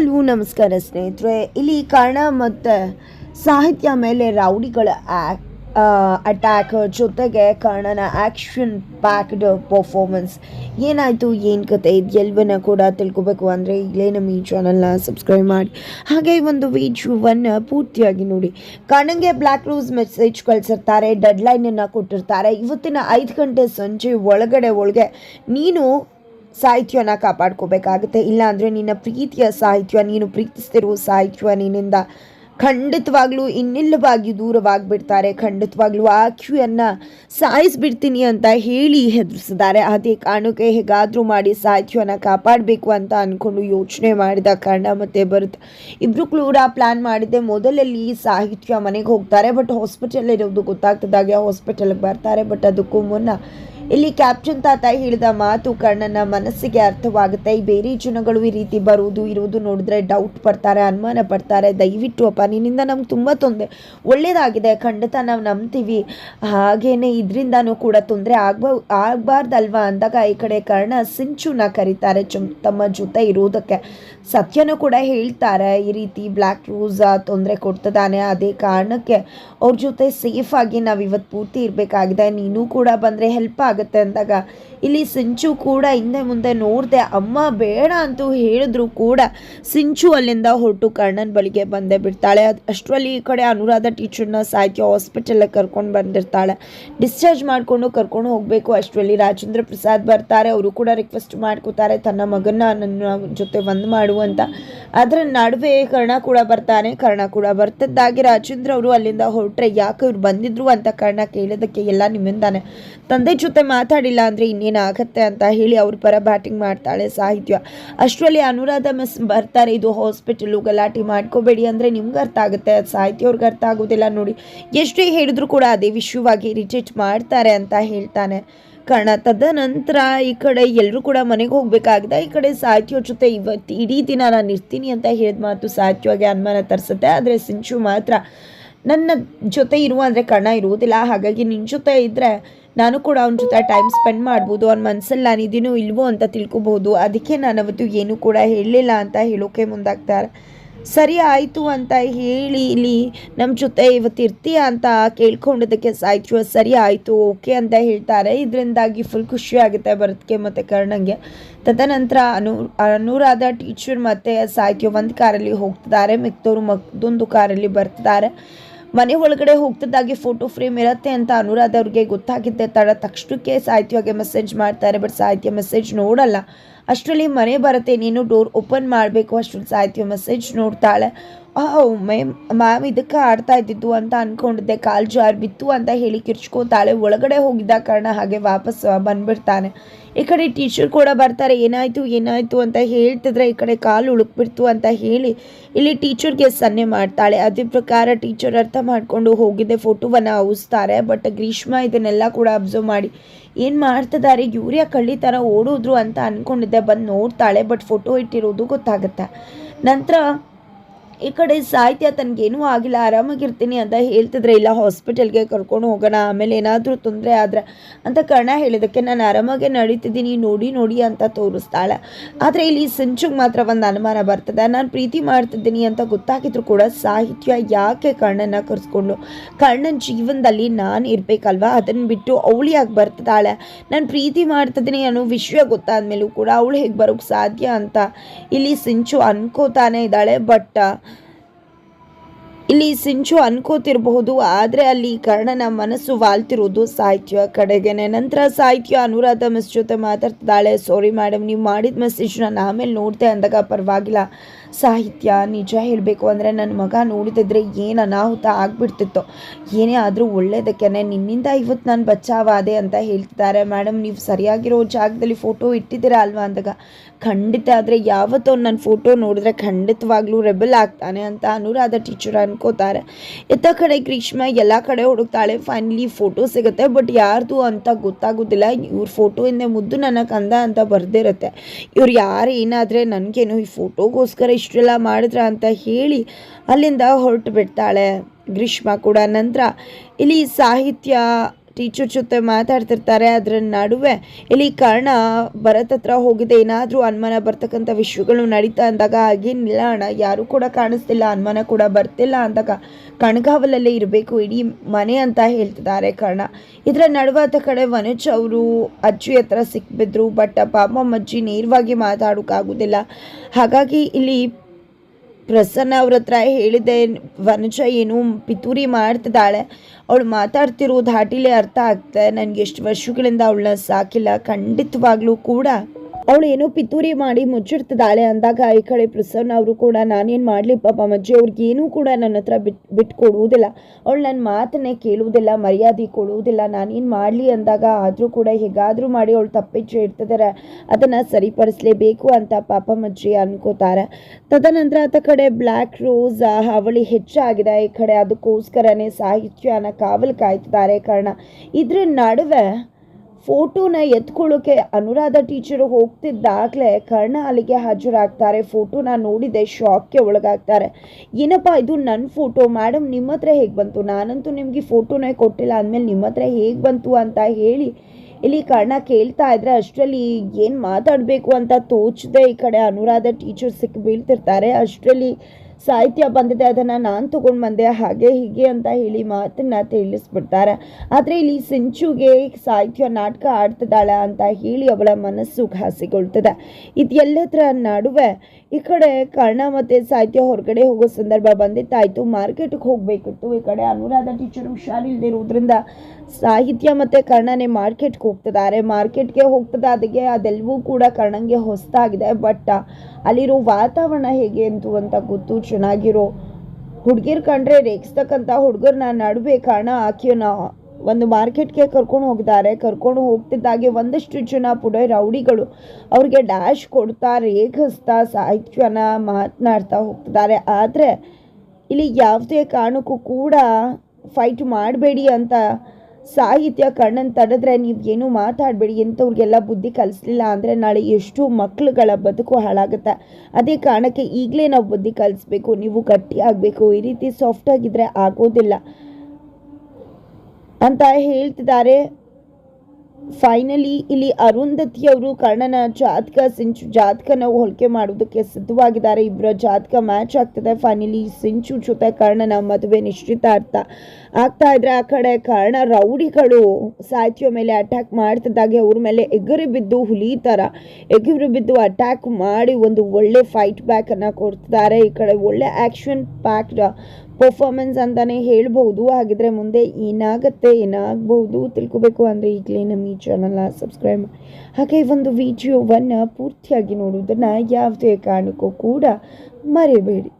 ಎಲ್ಲರಿಗೂ ನಮಸ್ಕಾರ ಸ್ನೇಹಿತರೆ. ಇಲ್ಲಿ ಕನ್ನಡ ಮತ್ತು ಸಾಹಿತ್ಯ ಮೇಲೆ ರೌಡಿಗಳ ಆ್ಯಕ್ ಅಟ್ಯಾಕ್ ಜೊತೆಗೆ ಕನ್ನಡನ ಆ್ಯಕ್ಷನ್ ಪ್ಯಾಕ್ಡ್ ಪರ್ಫಾರ್ಮೆನ್ಸ್ ಏನಾಯಿತು? ಏನು ಕತೆ? ಇದು ಎಲ್ಲವನ್ನ ಕೂಡ ತಿಳ್ಕೊಬೇಕು ಅಂದರೆ ಇಲ್ಲೇ ನಮ್ಮ ಈ ಚಾನಲ್ನ ಸಬ್ಸ್ಕ್ರೈಬ್ ಮಾಡಿ. ಹಾಗೆ ಒಂದು ವಿಡಿಯೋವನ್ನು ಪೂರ್ತಿಯಾಗಿ ನೋಡಿ. ಕಣ್ಣಂಗೆ ಬ್ಲ್ಯಾಕ್ ರೋಸ್ ಮೆಸೇಜ್ ಕಳಿಸಿರ್ತಾರೆ ಡೆಡ್ಲೈನನ್ನು ಕೊಟ್ಟಿರ್ತಾರೆ. ಇವತ್ತಿನ ಐದು ಗಂಟೆ ಸಂಜೆ ಒಳಗಡೆ ಒಳಗೆ ನೀನು ಸಾಹಿತ್ಯನ ಕಾಪಾಡ್ಕೋಬೇಕಾಗುತ್ತೆ. ಇಲ್ಲಾಂದರೆ ನಿನ್ನ ಪ್ರೀತಿಯ ಸಾಹಿತ್ಯ, ನೀನು ಪ್ರೀತಿಸ್ತಿರುವ ಸಾಹಿತ್ಯ ನಿನ್ನಿಂದ ಖಂಡಿತವಾಗ್ಲೂ ಇನ್ನಿಲ್ಲವಾಗಿ ದೂರವಾಗಿಬಿಡ್ತಾರೆ. ಖಂಡಿತವಾಗ್ಲೂ ಆ ಕ್ಯೂಯನ್ನು ಸಾಯಿಸ್ಬಿಡ್ತೀನಿ ಅಂತ ಹೇಳಿ ಹೆದರಿಸಿದ್ದಾರೆ. ಅದೇ ಕಾರಣಕ್ಕೆ ಹೇಗಾದರೂ ಮಾಡಿ ಸಾಹಿತ್ಯವನ್ನು ಕಾಪಾಡಬೇಕು ಅಂತ ಅಂದ್ಕೊಂಡು ಯೋಚನೆ ಮಾಡಿದ ಕಾರಣ ಮತ್ತೆ ಬರುತ್ತೆ ಇಬ್ಬರು ಕೂಡ ಪ್ಲ್ಯಾನ್ ಮಾಡಿದ್ದೆ. ಮೊದಲಲ್ಲಿ ಸಾಹಿತ್ಯ ಮನೆಗೆ ಹೋಗ್ತಾರೆ, ಬಟ್ ಹಾಸ್ಪಿಟಲ್ ಇರೋದು ಗೊತ್ತಾಗ್ತದಾಗೆ ಹಾಸ್ಪಿಟಲ್ಗೆ ಬರ್ತಾರೆ. ಬಟ್ ಅದಕ್ಕೂ ಮುನ್ನ ಇಲ್ಲಿ ಕ್ಯಾಪ್ಷನ್ ತಾತ ಹೇಳಿದ ಮಾತು ಕರ್ಣನ ಮನಸ್ಸಿಗೆ ಅರ್ಥವಾಗುತ್ತೆ. ಬೇರೆ ಜನಗಳು ಈ ರೀತಿ ಬರುವುದು, ಇರುವುದು ನೋಡಿದ್ರೆ ಡೌಟ್ ಪಡ್ತಾರೆ, ಅನುಮಾನ ಪಡ್ತಾರೆ. ದಯವಿಟ್ಟು ಅಪ್ಪ, ನಿನ್ನಿಂದ ನಮ್ಗೆ ತುಂಬ ತೊಂದರೆ, ಒಳ್ಳೇದಾಗಿದೆ. ಖಂಡಿತ ನಾವು ನಂಬ್ತೀವಿ. ಹಾಗೇನೆ ಇದರಿಂದನೂ ಕೂಡ ತೊಂದರೆ ಆಗ್ಬ, ಆಗಬಾರ್ದಲ್ವಾ ಅಂದಾಗ ಈ ಕಡೆ ಕರ್ಣ ಸಿಂಚುನ ಕರೀತಾರೆ ಚು, ತಮ್ಮ ಜೊತೆ ಇರೋದಕ್ಕೆ. ಸತ್ಯನೂ ಕೂಡ ಹೇಳ್ತಾರೆ, ಈ ರೀತಿ ಬ್ಲ್ಯಾಕ್ ರೋಸ್ ತೊಂದರೆ ಕೊಡ್ತದಾನೆ. ಅದೇ ಕಾರಣಕ್ಕೆ ಅವ್ರ ಜೊತೆ ಸೇಫ್ ಆಗಿ ನಾವು ಇವತ್ತು ಪೂರ್ತಿ ಇರಬೇಕಾಗಿದೆ. ನೀನು ಕೂಡ ಬಂದರೆ ಹೆಲ್ಪ್ ಆಗುತ್ತೆ. ಅಂದಾಗ, ಇಲ್ಲಿ ಸಿಂಚು ಕೂಡ ಹಿಂದೆ ಮುಂದೆ ನೋಡಿದೆ, ಅಮ್ಮ ಬೇಡ ಅಂತೂ ಹೇಳಿದ್ರು ಕೂಡ ಸಿಂಚು ಅಲ್ಲಿಂದ ಹೊರಟು ಕರ್ಣನ್ ಬಳಿಗೆ ಬಂದೇ ಬಿಡ್ತಾಳೆ. ಅಷ್ಟರಲ್ಲಿ ಈ ಕಡೆ ಅನುರಾಧ ಟೀಚರ್ನ ಸಾಕಿ ಹಾಸ್ಪಿಟಲ್ಗೆ ಕರ್ಕೊಂಡು ಬಂದಿರ್ತಾಳೆ. ಡಿಸ್ಚಾರ್ಜ್ ಮಾಡಿಕೊಂಡು ಕರ್ಕೊಂಡು ಹೋಗಬೇಕು. ಅಷ್ಟರಲ್ಲಿ ರಾಜೇಂದ್ರ ಪ್ರಸಾದ್ ಬರ್ತಾರೆ. ಅವರು ಕೂಡ ರಿಕ್ವೆಸ್ಟ್ ಮಾಡ್ಕೋತಾರೆ, ತನ್ನ ಮಗನ ನನ್ನ ಜೊತೆ ಒಂದು ಮಾಡು ಅಂತ. ಅದರ ನಡುವೆ ಕರ್ಣ ಕೂಡ ಬರ್ತಾನೆ. ಕರ್ಣ ಕೂಡ ಬರ್ತದ್ದಾಗಿ ರಾಜೇಂದ್ರ ಅವರು ಅಲ್ಲಿಂದ ಹೊರಟ್ರೆ ಯಾಕೆ ಇವ್ರು ಬಂದಿದ್ರು ಅಂತ ಕರ್ಣ ಕೇಳೋದಕ್ಕೆ ಎಲ್ಲ ನಿಮ್ಮಿಂದಾನೆ. ತಂದೆ ಜೊತೆ ಮಾತಾಡಿಲ್ಲ ಅಂದರೆ ಇನ್ನೇನಾಗತ್ತೆ ಅಂತ ಹೇಳಿ ಅವ್ರ ಪರ ಬ್ಯಾಟಿಂಗ್ ಮಾಡ್ತಾಳೆ ಸಾಹಿತ್ಯ. ಅಷ್ಟರಲ್ಲಿ ಅನುರಾಧ ಮಿಸ್ ಬರ್ತಾರೆ, ಇದು ಹಾಸ್ಪಿಟಲು ಗಲಾಟೆ ಮಾಡ್ಕೋಬೇಡಿ ಅಂದರೆ ನಿಮ್ಗೆ ಅರ್ಥ ಆಗುತ್ತೆ, ಅದು ಸಾಹಿತ್ಯ ಅವ್ರಿಗೆ ಅರ್ಥ ಆಗೋದಿಲ್ಲ ನೋಡಿ. ಎಷ್ಟೇ ಹೇಳಿದ್ರು ಕೂಡ ಅದೇ ವಿಷಯವಾಗಿ ರಿಜೆಕ್ಟ್ ಮಾಡ್ತಾರೆ ಅಂತ ಹೇಳ್ತಾನೆ. ಕಣ, ತದನಂತರ ಈ ಕಡೆ ಎಲ್ಲರೂ ಕೂಡ ಮನೆಗೆ ಹೋಗಬೇಕಾಗಿದೆ. ಈ ಕಡೆ ಸಾಹಿತ್ಯ ಜೊತೆ ಇವತ್ತು ಇಡೀ ದಿನ ನಾನು ಇರ್ತೀನಿ ಅಂತ ಹೇಳಿದ ಮಾತು ಸಾಹಿತ್ಯವಾಗಿ ಅನುಮಾನ ತರಿಸುತ್ತೆ. ಆದರೆ ಸಿಂಚು ಮಾತ್ರ ನನ್ನ ಜೊತೆ ಇರುವ ಅಂದರೆ ಕಣ ಇರುವುದಿಲ್ಲ. ಹಾಗಾಗಿ ನಿನ್ನ ಜೊತೆ ಇದ್ದರೆ ನಾನು ಕೂಡ ಅವನ ಜೊತೆ ಟೈಮ್ ಸ್ಪೆಂಡ್ ಮಾಡ್ಬೋದು, ಅವ್ನ ಮನಸ್ಸಲ್ಲಿ ನಾನು ಇದೀನೋ ಇಲ್ವೋ ಅಂತ ತಿಳ್ಕೊಬೋದು. ಅದಕ್ಕೆ ನಾನು ಅವತ್ತು ಏನೂ ಕೂಡ ಹೇಳಲಿಲ್ಲ ಅಂತ ಹೇಳೋಕೆ ಮುಂದಾಗ್ತಾರೆ. ಸರಿ ಆಯಿತು ಅಂತ ಹೇಳಿ ಇಲ್ಲಿ ನಮ್ಮ ಜೊತೆ ಇವತ್ತು ಇರ್ತೀಯ ಅಂತ ಕೇಳ್ಕೊಂಡಿದ್ದಕ್ಕೆ ಸಾಯ್ತು ಸರಿ ಆಯಿತು, ಓಕೆ ಅಂತ ಹೇಳ್ತಾರೆ. ಇದರಿಂದಾಗಿ ಫುಲ್ ಖುಷಿ ಆಗುತ್ತೆ ಭರತ್ಗೆ ಮತ್ತು ಕರ್ಣಂಗೆ. ತದನಂತರ ಅನು, ಅನುರಾಧ ಟೀಚರ್ ಮತ್ತು ಸಾಯ್ತು ಒಂದು ಕಾರಲ್ಲಿ ಹೋಗ್ತಿದ್ದಾರೆ ಮಿಕ್ತವ್ರು ಮತ್ತೊಂದು ಕಾರಲ್ಲಿ ಬರ್ತಿದ್ದಾರೆ. ಮನೆ ಒಳಗಡೆ ಹೋಗ್ತಿದ್ದಾಗೆ ಫೋಟೋ ಫ್ರೇಮ್ ಇರುತ್ತೆ ಅಂತ ಅನುರಾಧ ಅವ್ರಿಗೆ ಗೊತ್ತಾಗಿದ್ದೆ ತಡ ತಕ್ಷಣಕ್ಕೆ ಸಾಹಿತ್ಯಗೆ ಮೆಸೇಜ್ ಮಾಡ್ತಾರೆ ಬಟ್ ಸಾಹಿತ್ಯ ಮೆಸೇಜ್ ನೋಡಲ್ಲ. ಅಷ್ಟರಲ್ಲಿ ಮನೆ ಬರುತ್ತೆ, ನೀನು ಡೋರ್ ಓಪನ್ ಮಾಡಬೇಕು, ಅಷ್ಟರಲ್ಲಿ ಸಾಹಿತ್ಯ ಮೆಸೇಜ್ ನೋಡ್ತಾಳೆ. ಮ್ಯಾಮ್ ಮ್ಯಾಮ್ ಇದಕ್ಕೆ ಆಡ್ತಾ ಇದ್ದಿದ್ದು ಅಂತ ಅಂದ್ಕೊಂಡಿದ್ದೆ ಕಾಲು ಜಾರ್ ಬಿತ್ತು ಅಂತ ಹೇಳಿ ಕಿರ್ಚ್ಕೋತಾಳೆ. ಒಳಗಡೆ ಹೋಗಿದ್ದ ಕಾರಣ ಹಾಗೆ ವಾಪಸ್ ಬಂದ್ಬಿಡ್ತಾನೆ. ಈ ಕಡೆ ಟೀಚರ್ ಕೂಡ ಬರ್ತಾರೆ, ಏನಾಯಿತು ಏನಾಯಿತು ಅಂತ ಹೇಳ್ತಿದ್ರೆ ಈ ಕಡೆ ಕಾಲು ಉಳುಕ್ಬಿಡ್ತು ಅಂತ ಹೇಳಿ ಇಲ್ಲಿ ಟೀಚರ್ಗೆ ಸನ್ನೆ ಮಾಡ್ತಾಳೆ. ಅದೇ ಪ್ರಕಾರ ಟೀಚರ್ ಅರ್ಥ ಮಾಡಿಕೊಂಡು ಹೋಗಿದ್ದೆ ಫೋಟೋವನ್ನು ಅವಿಸ್ತಾರೆ ಬಟ್ ಗ್ರೀಷ್ಮ ಇದನ್ನೆಲ್ಲ ಕೂಡ ಅಬ್ಸರ್ವ್ ಮಾಡಿ. ಏನು ಮಾಡ್ತಿದ್ದಾರೆ, ಯೂರಿಯಾ ಕಳ್ಳಿ ಥರ ಓಡೋದ್ರು ಅಂತ ಅಂದ್ಕೊಂಡಿದ್ದೆ ಬಂದು ನೋಡ್ತಾಳೆ ಬಟ್ ಫೋಟೋ ಇಟ್ಟಿರೋದು ಗೊತ್ತಾಗುತ್ತೆ. ನಂತರ ಈ ಕಡೆ ಸಾಹಿತ್ಯ ತನಗೇನೂ ಆಗಿಲ್ಲ, ಆರಾಮಾಗಿರ್ತೀನಿ ಅಂತ ಹೇಳ್ತಿದ್ರೆ, ಇಲ್ಲ ಹಾಸ್ಪಿಟಲ್ಗೆ ಕರ್ಕೊಂಡು ಹೋಗೋಣ, ಆಮೇಲೆ ಏನಾದರೂ ತೊಂದರೆ ಆದರೆ ಅಂತ ಕರ್ಣ ಹೇಳಿದ್ದಕ್ಕೆ ನಾನು ಆರಾಮಾಗೆ ನಡೀತಿದ್ದೀನಿ, ನೋಡಿ ನೋಡಿ ಅಂತ ತೋರಿಸ್ತಾಳೆ. ಆದರೆ ಇಲ್ಲಿ ಸಿಂಚುಗೆ ಮಾತ್ರ ಒಂದು ಅನುಮಾನ ಬರ್ತದೆ, ನಾನು ಪ್ರೀತಿ ಮಾಡ್ತಿದ್ದೀನಿ ಅಂತ ಗೊತ್ತಾಗಿದ್ರು ಕೂಡ ಸಾಹಿತ್ಯ ಯಾಕೆ ಕರ್ಣನ ಕರೆಸ್ಕೊಂಡು, ಕರ್ಣನ ಜೀವನದಲ್ಲಿ ನಾನು ಇರಬೇಕಲ್ವಾ? ಅದನ್ನು ಬಿಟ್ಟು ಅವಳಿಯಾಗಿ ಬರ್ತಿದ್ದಾಳೆ? ನಾನು ಪ್ರೀತಿ ಮಾಡ್ತಿದ್ದೀನಿ ಅನ್ನೋ ವಿಷಯ ಗೊತ್ತಾದ ಮೇಲೂ ಕೂಡ ಅವಳು ಹೇಗೆ ಬರೋಕ್ಕೆ ಸಾಧ್ಯ ಅಂತ ಇಲ್ಲಿ ಸಿಂಚು ಅನ್ಕೋತಾನೆ ಇದ್ದಾಳೆ, ಬಟ್ ಇಲ್ಲಿ ಸಿಂಚು ಅನ್ಕೋತಿರಬಹುದು, ಆದರೆ ಅಲ್ಲಿ ಕರ್ಣನ ಮನಸ್ಸು ವಾಲ್ತಿರೋದು ಸಾಹಿತ್ಯ ಕಡೆಗೇನೆ. ನಂತರ ಸಾಹಿತ್ಯ ಅನುರಾಧ ಮಿಸ್ ಜೊತೆ ಮಾತಾಡ್ತಿದ್ದಾಳೆ. ಸಾರಿ ಮೇಡಮ್ ನೀವು ಮಾಡಿದ ಮೆಸೇಜ್ ನಾನು ಆಮೇಲೆ ನೋಡಿದೆ ಅಂದಾಗ ಪರವಾಗಿಲ್ಲ. ಸಾಹಿತ್ಯ ನಿಜ ಹೇಳಬೇಕು ಅಂದರೆ ನನ್ನ ಮಗ ನೋಡಿದಿದ್ರೆ ಏನು ಅನಾಹುತ ಆಗಿಬಿಡ್ತಿತ್ತು. ಏನೇ ಆದರೂ ಒಳ್ಳೇದಕ್ಕೆ ನಿನ್ನಿಂದ ಇವತ್ತು ನಾನು ಬಚ್ಚಾವಾದೆ ಅಂತ ಹೇಳ್ತಿದ್ದಾರೆ. ಮೇಡಮ್ ನೀವು ಸರಿಯಾಗಿರೋ ಜಾಗದಲ್ಲಿ ಫೋಟೋ ಇಟ್ಟಿದ್ದೀರಾ ಅಲ್ವಾ ಅಂದಾಗ, ಖಂಡಿತ ಆದರೆ ಯಾವತ್ತೋ ನನ್ನ ಫೋಟೋ ನೋಡಿದ್ರೆ ಖಂಡಿತವಾಗ್ಲೂ ರೆಬಲ್ ಆಗ್ತಾನೆ ಅಂತ ಅನುರಾಧ ಟೀಚರ್ ಅನ್ಕೋತಾರೆ ಇತ್ತ ಕಡೆ ಗ್ರೀಷ್ಮ ಎಲ್ಲ ಕಡೆ ಹುಡುಕ್ತಾಳೆ. ಫೈನಲಿ ಫೋಟೋ ಸಿಗುತ್ತೆ. ಬಟ್ ಯಾರ್ದು ಅಂತ ಗೊತ್ತಾಗೋದಿಲ್ಲ. ಇವ್ರ ಫೋಟೋ ಹಿಂದೆ ಮುದ್ದು ನನ್ನ ಕಂದ ಅಂತ ಬರ್ದಿರುತ್ತೆ. ಇವ್ರು ಯಾರು ಏನಾದರೆ ನನಗೇನು ಈ ಫೋಟೋಗೋಸ್ಕರ ಇಷ್ಟೆಲ್ಲ ಮಾಡಿದ್ರ ಅಂತ ಹೇಳಿ ಅಲ್ಲಿಂದ ಹೊರಟು ಬಿಡ್ತಾಳೆ ಗ್ರೀಷ್ಮ ಕೂಡ. ನಂತರ ಇಲ್ಲಿ ಸಾಹಿತ್ಯ ಟೀಚರ್ ಜೊತೆ ಮಾತಾಡ್ತಿರ್ತಾರೆ, ಅದರ ನಡುವೆ ಇಲ್ಲಿ ಕರ್ಣ ಭರತ್ ಹತ್ರ ಹೋಗಿದೆ. ಏನಾದರೂ ಅನುಮಾನ ಬರ್ತಕ್ಕಂಥ ವಿಷಯಗಳು ನಡೀತಾ ಅಂದಾಗ ಹಾಗೇನಿಲ್ಲ ಅಣ್ಣ ಯಾರೂ ಕೂಡ ಕಾಣಿಸ್ತಿಲ್ಲ, ಅನುಮಾನ ಕೂಡ ಬರ್ತಿಲ್ಲ ಅಂದಾಗ ಕಣ್ಗಾವಲಲ್ಲೇ ಇರಬೇಕು, ಇಡೀ ಮನೆ ಅಂತ ಹೇಳ್ತಿದ್ದಾರೆ ಕರ್ಣ. ಇದರ ನಡುವಾದ ಕಡೆ ವನಜ್ ಅವರು ಅಜ್ಜಿ ಹತ್ರ ಸಿಕ್ಬಿದ್ರು, ಬಟ್ ಪಾಪ ಅಜ್ಜಿ ನೇರವಾಗಿ ಮಾತಾಡೋಕ್ಕಾಗೋದಿಲ್ಲ. ಹಾಗಾಗಿ ಇಲ್ಲಿ ಪ್ರಸನ್ನ ಅವ್ರ ಹತ್ರ ಹೇಳಿದೆ ವನಜ ಏನು ಪಿತೂರಿ ಮಾಡ್ತಿದ್ದಾಳೆ. ಅವಳು ಮಾತಾಡ್ತಿರೋ ಧಾಟಿಲೇ ಅರ್ಥ ಆಗ್ತಾ, ನನಗೆ ಎಷ್ಟು ವರ್ಷಗಳಿಂದ ಅವಳನ್ನ ಸಾಕಿಲ್ಲ. ಖಂಡಿತವಾಗ್ಲೂ ಕೂಡ ಅವಳು ಏನೋ ಪಿತೂರಿ ಮಾಡಿ ಮುಚ್ಚಿಡ್ತಿದ್ದಾಳೆ ಅಂದಾಗ ಈ ಕಡೆ ಪ್ರಸನ್ನ ಅವರು ಕೂಡ, ನಾನೇನು ಮಾಡಲಿ ಪಾಪ ಮಜ್ಜಿ ಅವ್ರಿಗೆ ಏನೂ ಕೂಡ ನನ್ನ ಹತ್ರ ಬಿಟ್ ಬಿಟ್ಟು ಕೊಡುವುದಿಲ್ಲ ಅವಳು ನನ್ನ ಮಾತನ್ನೇ ಕೇಳುವುದಿಲ್ಲ, ಮರ್ಯಾದೆ ಕೊಡುವುದಿಲ್ಲ, ನಾನೇನು ಮಾಡಲಿ ಅಂದಾಗ ಆದರೂ ಕೂಡ ಹೇಗಾದರೂ ಮಾಡಿ ಅವಳು ತಪ್ಪಿಚ್ಚು ಇಡ್ತಿದ್ದಾರೆ ಅದನ್ನು ಸರಿಪಡಿಸಲೇಬೇಕು ಅಂತ ಪಾಪ ಮಜ್ಜಿ ಅನ್ಕೋತಾರೆ. ತದನಂತರ ಆತ ಕಡೆ ಬ್ಲ್ಯಾಕ್ ರೋಸ್ ಅವಳಿ ಹೆಚ್ಚಾಗಿದೆ. ಈ ಕಡೆ ಅದಕ್ಕೋಸ್ಕರನೇ ಸಾಹಿತ್ಯನ ಕಾವಲು ಕಾಯ್ತಿದ್ದಾರೆ. ಕಾರಣ ಇದ್ರ ನಡುವೆ ಫೋಟೋನ ಎತ್ಕೊಳ್ಳೋಕೆ ಅನುರಾಧ ಟೀಚರು ಹೋಗ್ತಿದ್ದಾಗಲೇ ಕರ್ಣ ಅಲ್ಲಿಗೆ ಹಾಜರಾಗ್ತಾರೆ. ಫೋಟೋನ ನೋಡಿದೆ ಶಾಕ್ಗೆ ಒಳಗಾಗ್ತಾರೆ. ಏನಪ್ಪ ಇದು ನನ್ನ ಫೋಟೋ? ಮೇಡಮ್ ನಿಮ್ಮ ಹತ್ರ ಹೇಗೆ ಬಂತು? ನಾನಂತೂ ನಿಮಗೆ ಫೋಟೋನೇ ಕೊಟ್ಟಿಲ್ಲ. ಅಂದಮೇಲೆ ನಿಮ್ಮ ಹತ್ರ ಹೇಗೆ ಬಂತು ಅಂತ ಹೇಳಿ, ಇಲ್ಲಿ ಕರ್ಣ ಕೇಳ್ತಾ ಇದ್ರೆ ಅಷ್ಟರಲ್ಲಿ ಏನು ಮಾತಾಡಬೇಕು ಅಂತ ತೋಚದೆ ಈ ಕಡೆ ಅನುರಾಧ ಟೀಚರ್ ಸಿಕ್ಕಿ ಬೀಳ್ತಿರ್ತಾರೆ ಅಷ್ಟರಲ್ಲಿ ಸಾಹಿತ್ಯ ಬಂದಿದೆ, ಅದನ್ನು ನಾನು ತೊಗೊಂಡು ಬಂದೆ. ಹಾಗೆ ಹೀಗೆ ಅಂತ ಹೇಳಿ ಮಾತನ್ನ ತಿಳಿಸ್ಬಿಡ್ತಾರೆ. ಆದರೆ ಇಲ್ಲಿ ಸಿಂಚುಗೆ ಸಾಹಿತ್ಯ ನಾಟಕ ಆಡ್ತಿದ್ದಾಳೆ ಅಂತ ಹೇಳಿ ಅವಳ ಮನಸ್ಸು ಘಾಸಿಗೊಳ್ತದೆ. ಇದೆಲ್ಲದರ ನಡುವೆ ಈ ಕಡೆ ಕರ್ಣ ಮತ್ತು ಸಾಹಿತ್ಯ ಹೊರಗಡೆ ಹೋಗೋ ಸಂದರ್ಭ ಬಂದಿತ್ತಾಯಿತು ಮಾರ್ಕೆಟ್ಗೆ ಹೋಗಬೇಕಿತ್ತು. ಈ ಕಡೆ ಅನುರಾಧ ಟೀಚರ್ ಹುಷಾರಿಲ್ದಿರೋದ್ರಿಂದ ಸಾಹಿತ್ಯ ಮತ್ತು ಕರ್ಣನೇ ಮಾರ್ಕೆಟ್ಗೆ ಹೋಗ್ತಿದ್ದಾರೆ. ಮಾರ್ಕೆಟ್ಗೆ ಹೋಗ್ತದೆ ಅದಕ್ಕೆ ಅದೆಲ್ಲವೂ ಕೂಡ ಕರ್ಣಂಗೆ ಹೊಸದಾಗಿದೆ ಬಟ್ ಅಲ್ಲಿರೋ ವಾತಾವರಣ ಹೇಗೆ ಅಂತು ಅಂತ ಗೊತ್ತು. ಚೆನ್ನಾಗಿರೋ ಹುಡುಗಿರ್ ಕಂಡ್ರೆ ರೇಗಿಸ್ತಕ್ಕಂಥ ಹುಡುಗರನ್ನ ನಡುವೆ ಕರ್ಣ, ಆಕೆಯನ್ನ ಒಂದು ಮಾರ್ಕೆಟ್ಗೆ ಕರ್ಕೊಂಡು ಹೋಗಿದ್ದಾರೆ. ಕರ್ಕೊಂಡು ಹೋಗ್ತಿದ್ದಾಗೆ ಒಂದಷ್ಟು ಜನ ಪುಡೈ ರೌಡಿಗಳು ಅವ್ರಿಗೆ ಡ್ಯಾಶ್ ಕೊಡ್ತಾ ರೇಗಿಸ್ತಾ ಸಾಹಿತ್ಯನ ಮಾತನಾಡ್ತಾ ಹೋಗ್ತಿದ್ದಾರೆ. ಆದರೆ ಇಲ್ಲಿ ಯಾವುದೇ ಕಾರಣಕ್ಕೂ ಕೂಡ ಫೈಟ್ ಮಾಡಬೇಡಿ ಅಂತ ಸಾಹಿತ್ಯ ಕಣ್ಣನ್ನು ತಡೆದ್ರೆ ನೀವು ಏನೂ ಮಾತಾಡಬೇಡಿ, ಎಂಥವ್ರಿಗೆಲ್ಲ ಬುದ್ಧಿ ಕಲಿಸ್ಲಿಲ್ಲ ಅಂದರೆ ನಾಳೆ ಎಷ್ಟು ಮಕ್ಕಳುಗಳ ಬದುಕು ಹಾಳಾಗುತ್ತೆ. ಅದೇ ಕಾರಣಕ್ಕೆ ಈಗಲೇ ನಾವು ಬುದ್ಧಿ ಕಲಿಸ್ಬೇಕು, ನೀವು ಗಟ್ಟಿ ಆಗಬೇಕು. ಈ ರೀತಿ ಸಾಫ್ಟ್ ಆಗಿದ್ರೆ ಆಗೋದಿಲ್ಲ. ಅಂತ ಹೇಳ್ತಿದ್ದಾರೆ. ಫೈನಲಿ ಇಲ್ಲಿ ಅರುಂಧತಿ ಅವರು ಕರ್ಣನ ಜಾತಕ, ಸಿಂಚು ಜಾತಕನ ಹೋಲಿಕೆ ಮಾಡೋದಕ್ಕೆ ಸಿದ್ಧವಾಗಿದ್ದಾರೆ. ಇಬ್ಬರ ಜಾತಕ ಮ್ಯಾಚ್ ಆಗ್ತದೆ. ಫೈನಲಿ ಸಿಂಚು ಜೊತೆ ಕರ್ಣನ ಮದುವೆ ನಿಶ್ಚಿತಾರ್ಥ ಆಗ್ತಾ ಇದ್ರೆ ಆ ಕಡೆ ಕರ್ಣ ರೌಡಿಗಳು ಸಾಹಿತ್ಯ ಮೇಲೆ ಅಟ್ಯಾಕ್ ಮಾಡ್ತಿದ್ದಾಗೆ, ಅವ್ರ ಮೇಲೆ ಎಗರಿ ಬಿದ್ದು ಹುಲಿ ಥರ ಎಗರಿ ಬಿದ್ದು ಅಟ್ಯಾಕ್ ಮಾಡಿ ಒಂದು ಒಳ್ಳೆ ಫೈಟ್ ಬ್ಯಾಕ್ ಅನ್ನ ಕೊಡ್ತಿದ್ದಾರೆ. ಈ ಕಡೆ ಒಳ್ಳೆ ಆಕ್ಷನ್ ಪ್ಯಾಕ್ಡ್ ಪರ್ಫಾರ್ಮೆನ್ಸ್ ಅಂತಾನೆ ಹೇಳ್ಬೋದು ಹಾಗಿದ್ರೆ ಮುಂದೆ ಏನಾಗುತ್ತೆ, ಏನಾಗಬಹುದು ತಿಳ್ಕೊಬೇಕು ಅಂದರೆ ಈಗಲೇ ನಮ್ಮ ಈ ಚಾನಲ್ನ ಸಬ್ಸ್ಕ್ರೈಬ್ ಹಾಗೆ ಈ ಒಂದು ವಿಡಿಯೋವನ್ನು ಪೂರ್ತಿಯಾಗಿ ನೋಡುವುದನ್ನು ಯಾವುದೇ ಕಾರಣಕ್ಕೂ ಕೂಡ ಮರೆಯಬೇಡಿ